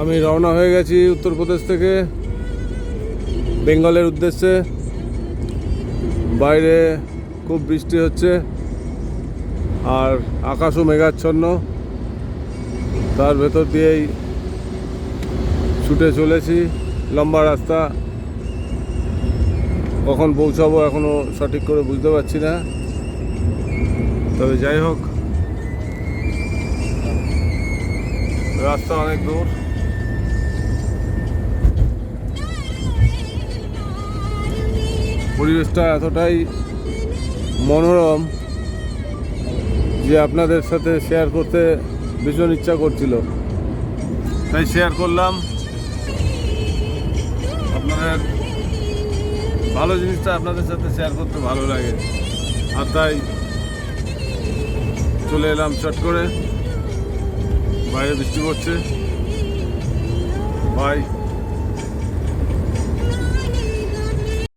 আমি রওনা হয়ে গেছি উত্তরপ্রদেশ থেকে, বেঙ্গলের উদ্দেশ্যে। বাইরে খুব বৃষ্টি হচ্ছে আর আকাশও মেঘাচ্ছন্ন। তার ভেতর দিয়েই ছুটে চলেছি, লম্বা রাস্তা। কখন পৌঁছাবো এখনও সঠিক করে বুঝতে পারছি না। তবে যাই হোক, রাস্তা অনেক দূর। পরিবেশটা এতটাই মনোরম যে আপনাদের সাথে শেয়ার করতে ভীষণ ইচ্ছা করছিল। তাই শেয়ার করলাম। আপনাদের ভালো জিনিসটা আপনাদের সাথে শেয়ার করতে ভালো লাগে। আর তাই চলে এলাম চট করে। বাইরে বৃষ্টি পড়ছে। বাই